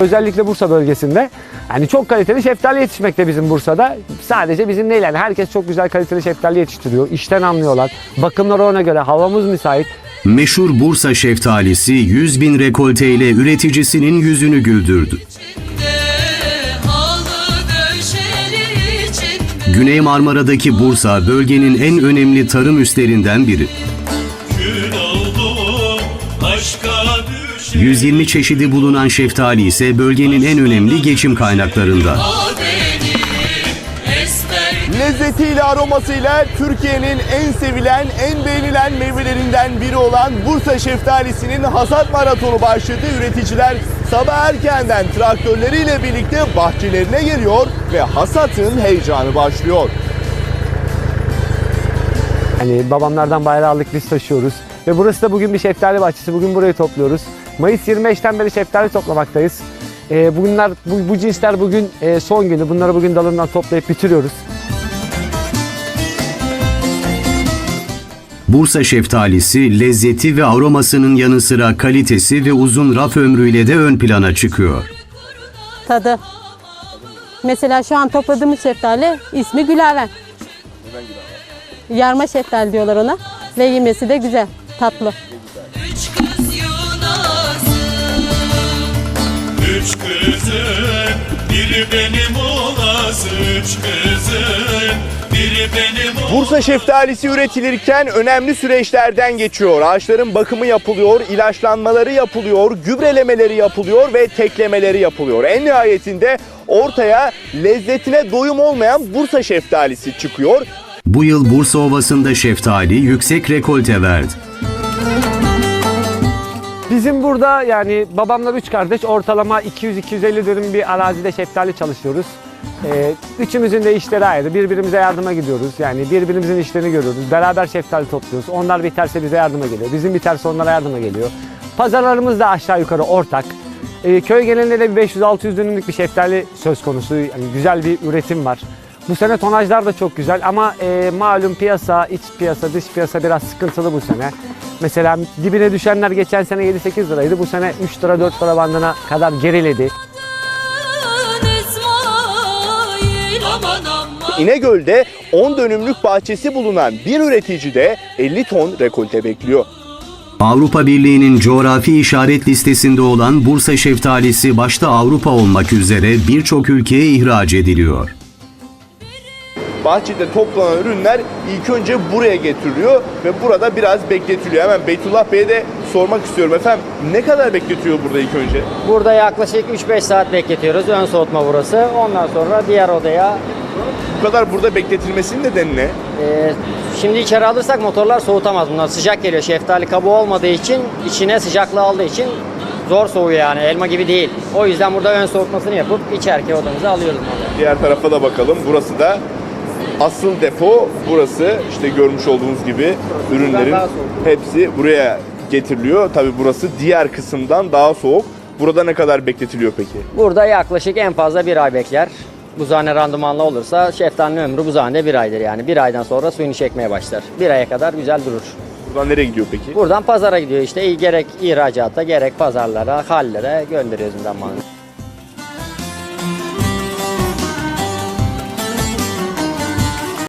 Özellikle Bursa bölgesinde yani çok kaliteli şeftali yetişmekte bizim Bursa'da. Sadece bizim değil yani herkes çok güzel kaliteli şeftali yetiştiriyor. İşten anlıyorlar. Bakımları ona göre havamız müsait. Meşhur Bursa şeftalisi 100 bin rekolte ile üreticisinin yüzünü güldürdü. Güney Marmara'daki Bursa bölgenin en önemli tarım üslerinden biri. 120 çeşidi bulunan şeftali ise bölgenin en önemli geçim esmer Lezzetiyle aromasıyla Türkiye'nin en sevilen, en beğenilen meyvelerinden biri olan Bursa şeftalisinin hasat maratonu başladı. Üreticiler sabah erkenden traktörleriyle birlikte bahçelerine geliyor ve hasatın heyecanı başlıyor. Hani babamlardan bayrağı aldık biz taşıyoruz. Ve burası da bugün bir şeftali bahçesi. Bugün burayı topluyoruz. Mayıs 25'ten beri şeftali toplamaktayız. Ee, bugünler, bu, bu cinsler bugün e, son günü. Bunları bugün dalından toplayıp bitiriyoruz. Bursa şeftalisi lezzeti ve aromasının yanı sıra kalitesi ve uzun raf ömrüyle de ön plana çıkıyor. Tadı. Mesela şu an topladığımız şeftali ismi gülaven. Yarma şeftali diyorlar ona. Ve yemesi de güzel, tatlı. Üç kızın biri benim olası Üç kızın biri benim olası Bursa şeftalisi üretilirken önemli süreçlerden geçiyor. Ağaçların bakımı yapılıyor, ilaçlanmaları yapılıyor, gübrelemeleri yapılıyor ve teklemeleri yapılıyor. En nihayetinde ortaya lezzetine doyum olmayan Bursa şeftalisi çıkıyor. Bu yıl Bursa Ovası'nda şeftali yüksek rekolte verdi. Bizim burada yani babamlar üç kardeş ortalama 200-250 dönüm bir arazide şeftali çalışıyoruz. Ee, üçümüzün de işleri ayrı. Birbirimize yardıma gidiyoruz. Yani birbirimizin işlerini görüyoruz. Beraber şeftali topluyoruz. Onlar biterse bize yardıma geliyor. Bizim biterse onlara yardıma geliyor. Pazarlarımız da aşağı yukarı ortak. Ee, köy genelinde de bir 500-600 dönümlük bir şeftali söz konusu. Yani güzel bir üretim var. Bu sene tonajlar da çok güzel ama e, malum piyasa, iç piyasa, dış piyasa biraz sıkıntılı bu sene. Mesela dibine düşenler geçen sene 7-8 liraydı. Bu sene 3 lira 4 lira bandına kadar geriledi. İnegöl'de 10 dönümlük bahçesi bulunan bir üretici de 50 ton rekolte bekliyor. Avrupa Birliği'nin coğrafi işaret listesinde olan Bursa şeftalisi başta Avrupa olmak üzere birçok ülkeye ihraç ediliyor. Bahçede toplanan ürünler ilk önce buraya getiriliyor ve burada biraz bekletiliyor. Hemen Beytullah Bey'e de sormak istiyorum efendim. Ne kadar bekletiyor burada ilk önce? Burada yaklaşık 3-5 saat bekletiyoruz. Ön soğutma burası. Ondan sonra diğer odaya Bu kadar burada bekletilmesinin nedeni ne? e, şimdi içeri alırsak motorlar soğutamaz. Bunlar sıcak geliyor. Şeftali kabuğu olmadığı için içine sıcaklığı aldığı için zor soğuyor yani. Elma gibi değil. O yüzden burada ön soğutmasını yapıp içeriki odamıza alıyoruz. Diğer tarafa da bakalım. Burası da asıl depo. Burası işte görmüş olduğunuz gibi ürünlerin hepsi buraya getiriliyor. Tabii burası diğer kısımdan daha soğuk. Burada ne kadar bekletiliyor peki? Burada yaklaşık en fazla bir ay bekler. Buzhane randımanlı olursa şeftalinin ömrü buzhanede bir aydır yani. Bir aydan sonra suyunu çekmeye başlar. Bir aya kadar güzel durur. Buradan nereye gidiyor peki? Buradan pazara gidiyor işte. Gerek ihracata gerek pazarlara, hallere gönderiyoruz bundan malını.